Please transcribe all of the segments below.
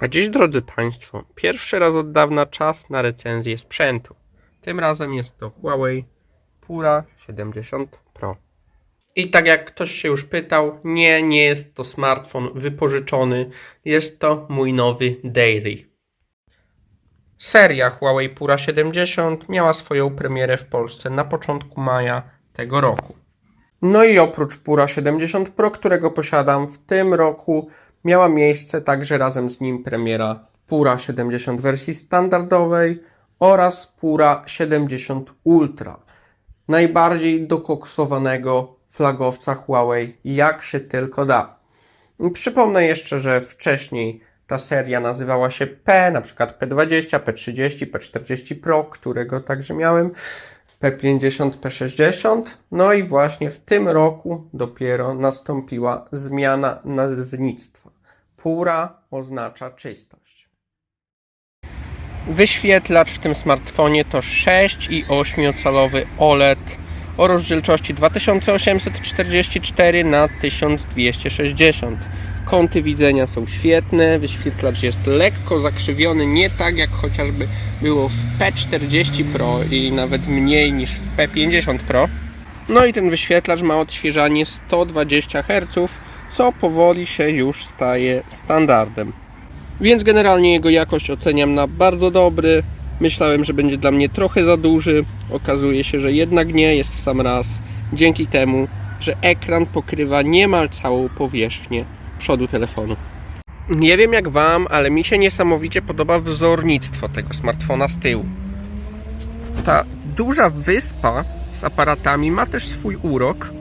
A dziś, drodzy Państwo, pierwszy raz od dawna czas na recenzję sprzętu. Tym razem jest to Huawei Pura 70 Pro. I tak jak ktoś się już pytał, nie, nie jest to smartfon wypożyczony, jest to mój nowy Daily. Seria Huawei Pura 70 miała swoją premierę w Polsce na początku maja tego roku. No i oprócz Pura 70 Pro, którego posiadam w tym roku, miała miejsce także razem z nim premiera Pura 70 wersji standardowej oraz Pura 70 Ultra, najbardziej dokoksowanego flagowca Huawei, jak się tylko da. Przypomnę jeszcze, że wcześniej ta seria nazywała się P, na przykład P20, P30, P40 Pro, którego także miałem, P50, P60. No i właśnie w tym roku dopiero nastąpiła zmiana nazewnictwa. Pura oznacza czystość. Wyświetlacz w tym smartfonie to 6 i 8 calowy OLED o rozdzielczości 2844 na 1260. Kąty widzenia są świetne, wyświetlacz jest lekko zakrzywiony, nie tak jak chociażby było w P40 Pro i nawet mniej niż w P50 Pro. No i ten wyświetlacz ma odświeżanie 120 Hz, co powoli się już staje standardem. Więc generalnie jego jakość oceniam na bardzo dobry. Myślałem, że będzie dla mnie trochę za duży. Okazuje się, że jednak nie jest w sam raz. Dzięki temu, że ekran pokrywa niemal całą powierzchnię przodu telefonu. Nie wiem jak Wam, ale mi się niesamowicie podoba wzornictwo tego smartfona z tyłu. Ta duża wyspa z aparatami ma też swój urok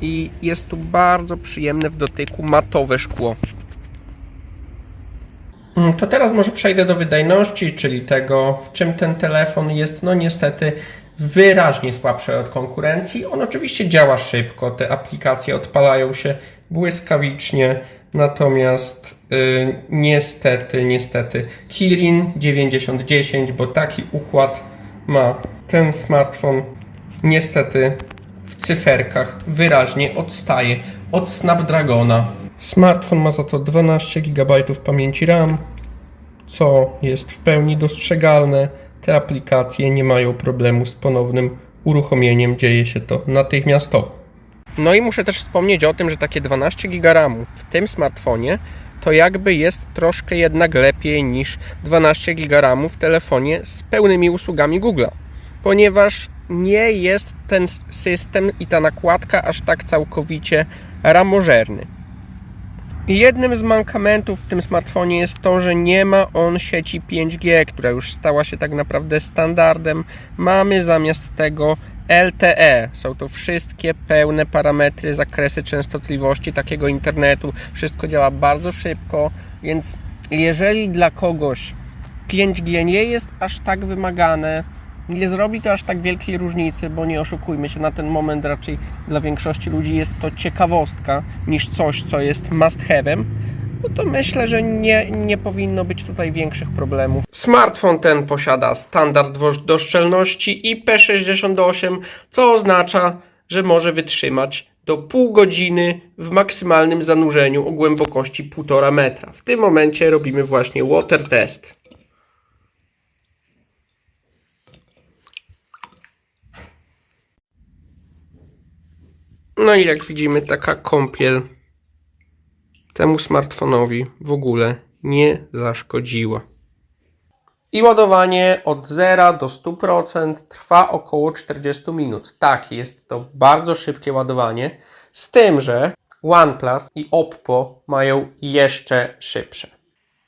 i jest tu bardzo przyjemne w dotyku matowe szkło. Mm, To teraz może przejdę do wydajności, czyli tego, w czym ten telefon jest, no niestety, wyraźnie słabszy od konkurencji. On oczywiście działa szybko, te aplikacje odpalają się błyskawicznie, natomiast y, niestety, niestety, Kirin 9010, bo taki układ ma ten smartfon, niestety w cyferkach wyraźnie odstaje od Snapdragona. Smartfon ma za to 12 GB pamięci RAM, co jest w pełni dostrzegalne. Te aplikacje nie mają problemu z ponownym uruchomieniem, dzieje się to natychmiastowo. No i muszę też wspomnieć o tym, że takie 12 GB RAMu w tym smartfonie to jakby jest troszkę jednak lepiej niż 12 GB w telefonie z pełnymi usługami Google'a, ponieważ nie jest ten system i ta nakładka aż tak całkowicie ramożerny. Jednym z mankamentów w tym smartfonie jest to, że nie ma on sieci 5G, która już stała się tak naprawdę standardem. Mamy zamiast tego LTE. Są to wszystkie pełne parametry, zakresy częstotliwości takiego internetu. Wszystko działa bardzo szybko, więc jeżeli dla kogoś 5G nie jest aż tak wymagane, nie zrobi to aż tak wielkiej różnicy, bo nie oszukujmy się, na ten moment raczej dla większości ludzi jest to ciekawostka niż coś, co jest must have'em, no to myślę, że nie, nie powinno być tutaj większych problemów. Smartfon ten posiada standard doszczelności IP68, co oznacza, że może wytrzymać do pół godziny w maksymalnym zanurzeniu o głębokości 1,5 metra. W tym momencie robimy właśnie water test. No i jak widzimy, taka kąpiel temu smartfonowi w ogóle nie zaszkodziła. I ładowanie od 0 do 100% trwa około 40 minut. Tak, jest to bardzo szybkie ładowanie, z tym, że OnePlus i Oppo mają jeszcze szybsze.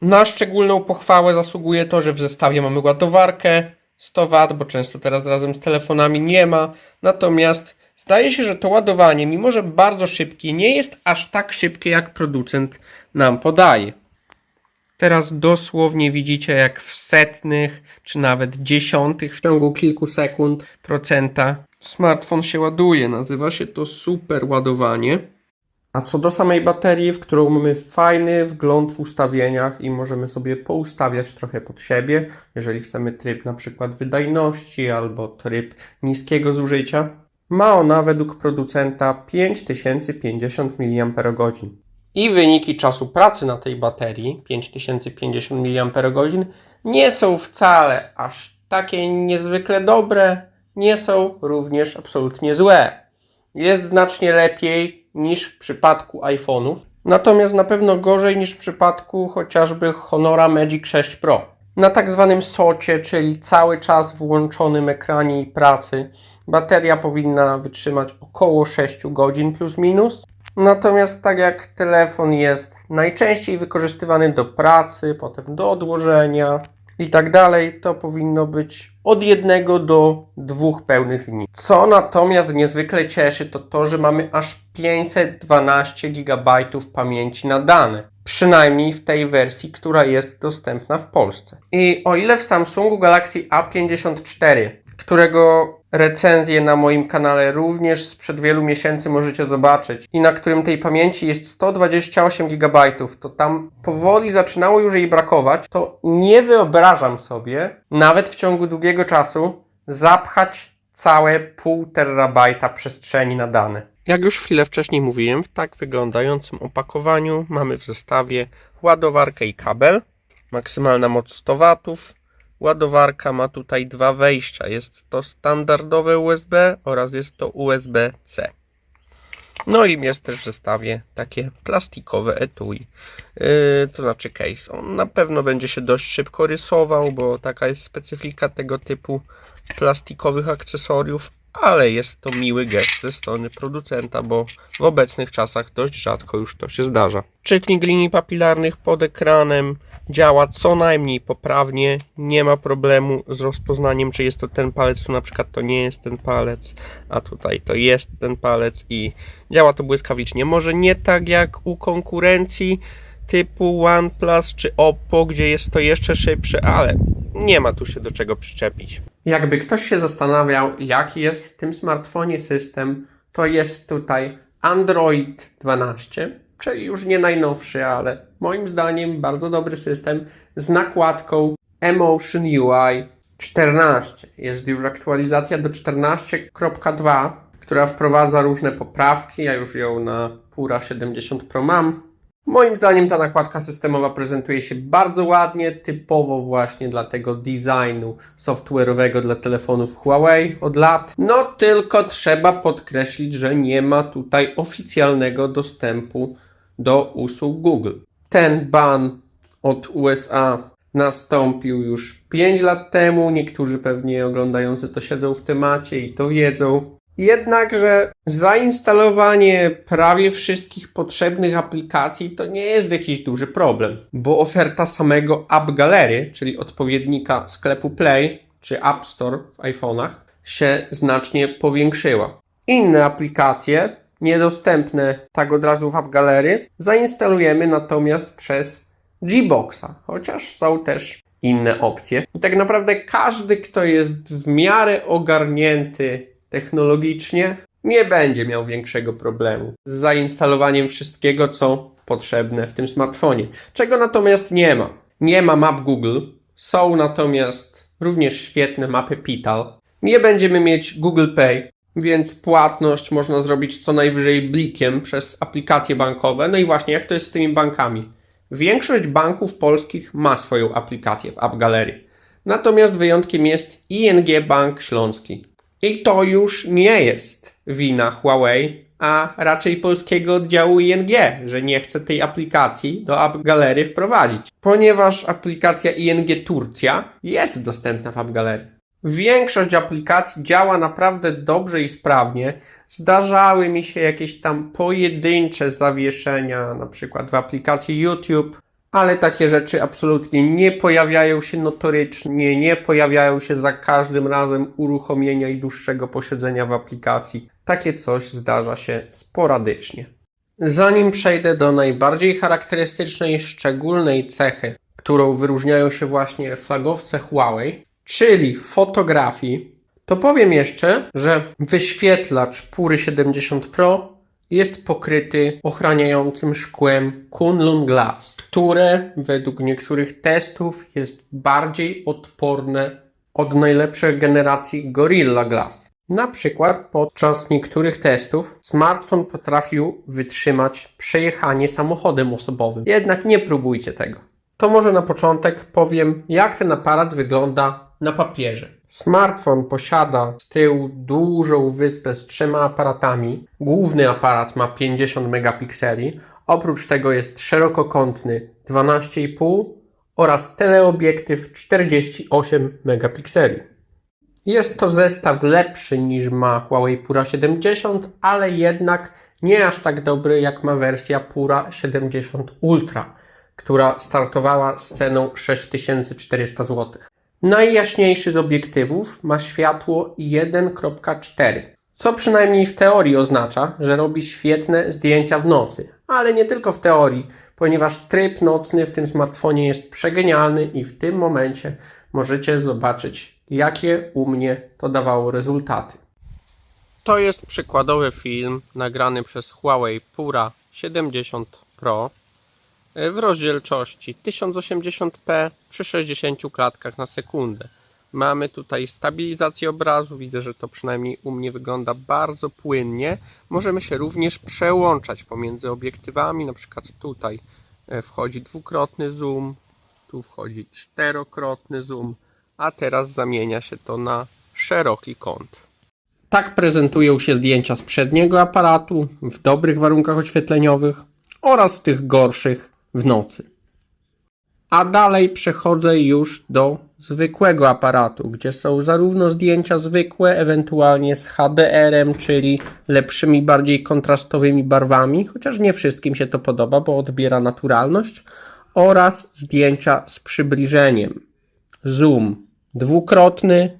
Na szczególną pochwałę zasługuje to, że w zestawie mamy ładowarkę 100 W, bo często teraz razem z telefonami nie ma. Natomiast zdaje się, że to ładowanie, mimo że bardzo szybkie, nie jest aż tak szybkie, jak producent nam podaje. Teraz dosłownie widzicie, jak w setnych czy nawet dziesiątych w ciągu kilku sekund procenta smartfon się ładuje. Nazywa się to super ładowanie. A co do samej baterii, w którą mamy fajny wgląd w ustawieniach i możemy sobie poustawiać trochę pod siebie, jeżeli chcemy tryb na przykład wydajności albo tryb niskiego zużycia, ma ona według producenta 5050 mAh. I wyniki czasu pracy na tej baterii 5050 mAh nie są wcale aż takie niezwykle dobre, nie są również absolutnie złe. Jest znacznie lepiej niż w przypadku iPhone'ów, natomiast na pewno gorzej niż w przypadku chociażby Honora Magic 6 Pro. Na tak zwanym socie, czyli cały czas włączonym ekranie i pracy, bateria powinna wytrzymać około 6 godzin plus minus. Natomiast tak jak telefon jest najczęściej wykorzystywany do pracy, potem do odłożenia i tak dalej, to powinno być od jednego do dwóch pełnych dni. Co natomiast niezwykle cieszy, to to, że mamy aż 512 GB pamięci na dane. Przynajmniej w tej wersji, która jest dostępna w Polsce. I o ile w Samsungu Galaxy A54, którego recenzję na moim kanale również sprzed wielu miesięcy możecie zobaczyć i na którym tej pamięci jest 128 GB, to tam powoli zaczynało już jej brakować, to nie wyobrażam sobie nawet w ciągu długiego czasu zapchać całe pół terabajta przestrzeni na dane. Jak już chwilę wcześniej mówiłem, w tak wyglądającym opakowaniu mamy w zestawie ładowarkę i kabel, maksymalna moc 100 W, Ładowarka ma tutaj dwa wejścia. Jest to standardowe USB oraz jest to USB-C. No i jest też w zestawie takie plastikowe etui, yy, to znaczy case. On na pewno będzie się dość szybko rysował, bo taka jest specyfika tego typu plastikowych akcesoriów, ale jest to miły gest ze strony producenta, bo w obecnych czasach dość rzadko już to się zdarza. Czytnik linii papilarnych pod ekranem działa co najmniej poprawnie, nie ma problemu z rozpoznaniem, czy jest to ten palec, tu na przykład to nie jest ten palec, a tutaj to jest ten palec i działa to błyskawicznie. Może nie tak jak u konkurencji typu OnePlus czy Oppo, gdzie jest to jeszcze szybsze, ale nie ma tu się do czego przyczepić. Jakby ktoś się zastanawiał, jaki jest w tym smartfonie system, to jest tutaj Android 12, czyli już nie najnowszy, ale moim zdaniem bardzo dobry system z nakładką Emotion UI 14. Jest już aktualizacja do 14.2, która wprowadza różne poprawki. Ja już ją na Pura 70 Pro mam. Moim zdaniem ta nakładka systemowa prezentuje się bardzo ładnie, typowo właśnie dla tego designu software'owego dla telefonów Huawei od lat. No tylko trzeba podkreślić, że nie ma tutaj oficjalnego dostępu do usług Google. Ten ban od USA nastąpił już 5 lat temu. Niektórzy pewnie oglądający to siedzą w temacie i to wiedzą. Jednakże zainstalowanie prawie wszystkich potrzebnych aplikacji to nie jest jakiś duży problem, bo oferta samego App Gallery, czyli odpowiednika sklepu Play czy App Store w iPhone'ach, się znacznie powiększyła. Inne aplikacje, niedostępne tak od razu w App Gallery, zainstalujemy natomiast przez Gboxa, chociaż są też inne opcje. I tak naprawdę każdy, kto jest w miarę ogarnięty technologicznie, nie będzie miał większego problemu z zainstalowaniem wszystkiego, co potrzebne w tym smartfonie. Czego natomiast nie ma. Nie ma map Google, są natomiast również świetne mapy Pital. Nie będziemy mieć Google Pay, więc płatność można zrobić co najwyżej blikiem przez aplikacje bankowe. No i właśnie, jak to jest z tymi bankami? Większość banków polskich ma swoją aplikację w App Gallery. Natomiast wyjątkiem jest ING Bank Śląski. I to już nie jest wina Huawei, a raczej polskiego oddziału ING, że nie chce tej aplikacji do App Gallery wprowadzić. Ponieważ aplikacja ING Turcja jest dostępna w App Gallery. Większość aplikacji działa naprawdę dobrze i sprawnie. Zdarzały mi się jakieś tam pojedyncze zawieszenia, na przykład w aplikacji YouTube, ale takie rzeczy absolutnie nie pojawiają się notorycznie, nie pojawiają się za każdym razem uruchomienia i dłuższego posiedzenia w aplikacji. Takie coś zdarza się sporadycznie. Zanim przejdę do najbardziej charakterystycznej, szczególnej cechy, którą wyróżniają się właśnie flagowce Huawei, czyli fotografii, to powiem jeszcze, że wyświetlacz Pury 70 Pro jest pokryty ochraniającym szkłem Kunlun Glass, które według niektórych testów jest bardziej odporne od najlepszej generacji Gorilla Glass. Na przykład podczas niektórych testów smartfon potrafił wytrzymać przejechanie samochodem osobowym. Jednak nie próbujcie tego. To może na początek powiem, jak ten aparat wygląda na papierze. Smartfon posiada z tyłu dużą wyspę z trzema aparatami. Główny aparat ma 50 megapikseli. Oprócz tego jest szerokokątny 12,5 oraz teleobiektyw 48 megapikseli. Jest to zestaw lepszy niż ma Huawei Pura 70, ale jednak nie aż tak dobry jak ma wersja Pura 70 Ultra, która startowała z ceną 6400 zł. Najjaśniejszy z obiektywów ma światło 1.4, co przynajmniej w teorii oznacza, że robi świetne zdjęcia w nocy, ale nie tylko w teorii, ponieważ tryb nocny w tym smartfonie jest przegenialny i w tym momencie możecie zobaczyć, jakie u mnie to dawało rezultaty. To jest przykładowy film nagrany przez Huawei Pura 70 Pro w rozdzielczości 1080p przy 60 klatkach na sekundę. Mamy tutaj stabilizację obrazu, widzę, że to przynajmniej u mnie wygląda bardzo płynnie. Możemy się również przełączać pomiędzy obiektywami, na przykład tutaj e, wchodzi dwukrotny zoom, tu wchodzi czterokrotny zoom, a teraz zamienia się to na szeroki kąt. Tak prezentują się zdjęcia z przedniego aparatu w dobrych warunkach oświetleniowych oraz w tych gorszych w nocy. A dalej przechodzę już do zwykłego aparatu, gdzie są zarówno zdjęcia zwykłe, ewentualnie z HDR-em, czyli lepszymi, bardziej kontrastowymi barwami, chociaż nie wszystkim się to podoba, bo odbiera naturalność, oraz zdjęcia z przybliżeniem. Zoom dwukrotny,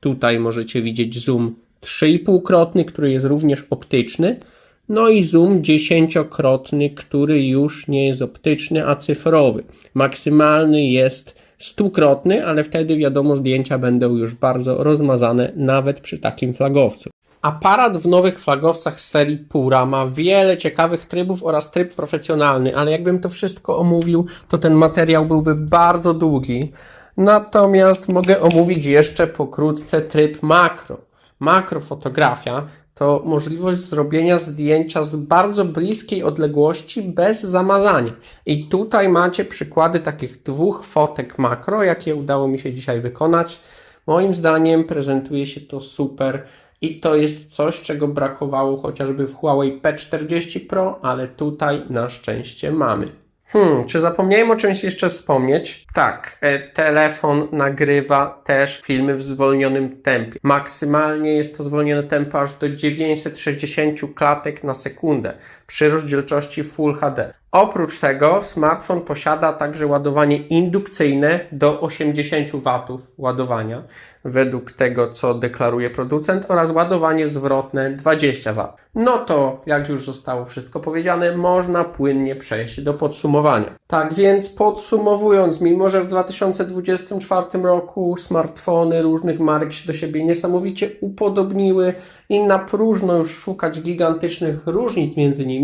tutaj możecie widzieć zoom 3,5-krotny, który jest również optyczny, no i zoom dziesięciokrotny, który już nie jest optyczny, a cyfrowy. Maksymalny jest stukrotny, ale wtedy wiadomo zdjęcia będą już bardzo rozmazane nawet przy takim flagowcu. Aparat w nowych flagowcach serii Pura ma wiele ciekawych trybów oraz tryb profesjonalny, ale jakbym to wszystko omówił, to ten materiał byłby bardzo długi. Natomiast mogę omówić jeszcze pokrótce tryb makro. Makrofotografia to możliwość zrobienia zdjęcia z bardzo bliskiej odległości bez zamazania. I tutaj macie przykłady takich dwóch fotek makro, jakie udało mi się dzisiaj wykonać. Moim zdaniem prezentuje się to super i to jest coś, czego brakowało chociażby w Huawei P40 Pro, ale tutaj na szczęście mamy. Hmm, czy zapomniałem o czymś jeszcze wspomnieć? Tak, e, telefon nagrywa też filmy w zwolnionym tempie. Maksymalnie jest to zwolnione tempo aż do 960 klatek na sekundę przy rozdzielczości Full HD. Oprócz tego smartfon posiada także ładowanie indukcyjne do 80 W ładowania, według tego co deklaruje producent, oraz ładowanie zwrotne 20 W. No to, jak już zostało wszystko powiedziane, można płynnie przejść do podsumowania. Tak więc podsumowując, mimo że w 2024 roku smartfony różnych marek się do siebie niesamowicie upodobniły i na próżno już szukać gigantycznych różnic między nimi,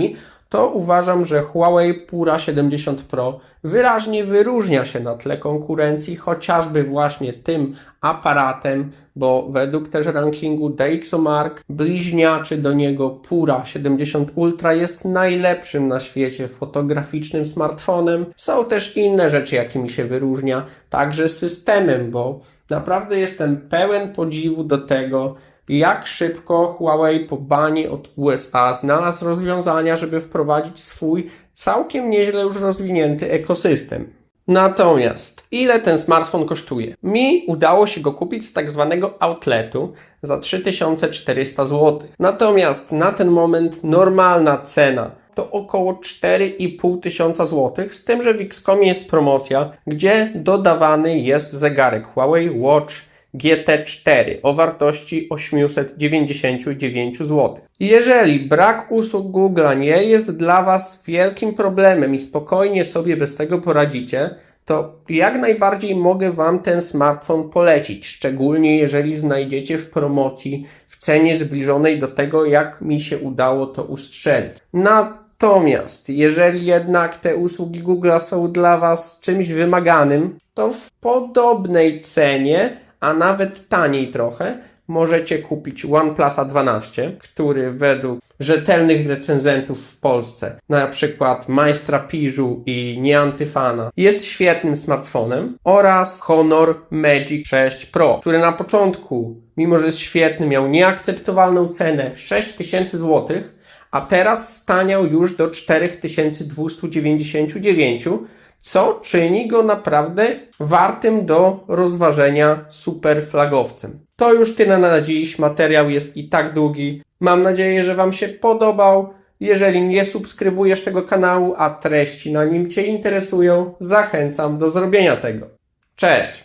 to uważam, że Huawei Pura 70 Pro wyraźnie wyróżnia się na tle konkurencji, chociażby właśnie tym aparatem, bo według też rankingu DxOMark bliźniaczy do niego Pura 70 Ultra jest najlepszym na świecie fotograficznym smartfonem. Są też inne rzeczy, jakimi się wyróżnia, także systemem, bo naprawdę jestem pełen podziwu do tego, jak szybko Huawei po bani od USA znalazł rozwiązania, żeby wprowadzić swój całkiem nieźle już rozwinięty ekosystem. Natomiast ile ten smartfon kosztuje? Mi udało się go kupić z tak zwanego outletu za 3400 zł. Natomiast na ten moment normalna cena to około 4,5 tysiąca złotych, z tym, że w Xcomie jest promocja, gdzie dodawany jest zegarek Huawei Watch GT4 o wartości 899 zł. Jeżeli brak usług Google'a nie jest dla Was wielkim problemem i spokojnie sobie bez tego poradzicie, to jak najbardziej mogę Wam ten smartfon polecić, szczególnie jeżeli znajdziecie w promocji w cenie zbliżonej do tego, jak mi się udało to ustrzelić. Natomiast jeżeli jednak te usługi Google'a są dla Was czymś wymaganym, to w podobnej cenie a nawet taniej trochę, możecie kupić OnePlusa 12, który według rzetelnych recenzentów w Polsce, na przykład Majstra Piżu i Nieantyfana, jest świetnym smartfonem, oraz Honor Magic 6 Pro, który na początku, mimo że jest świetny, miał nieakceptowalną cenę 6000 zł, a teraz staniał już do 4299, co czyni go naprawdę wartym do rozważenia super flagowcem. To już tyle na dziś. Materiał jest i tak długi. Mam nadzieję, że Wam się podobał. Jeżeli nie subskrybujesz tego kanału, a treści na nim Cię interesują, zachęcam do zrobienia tego. Cześć!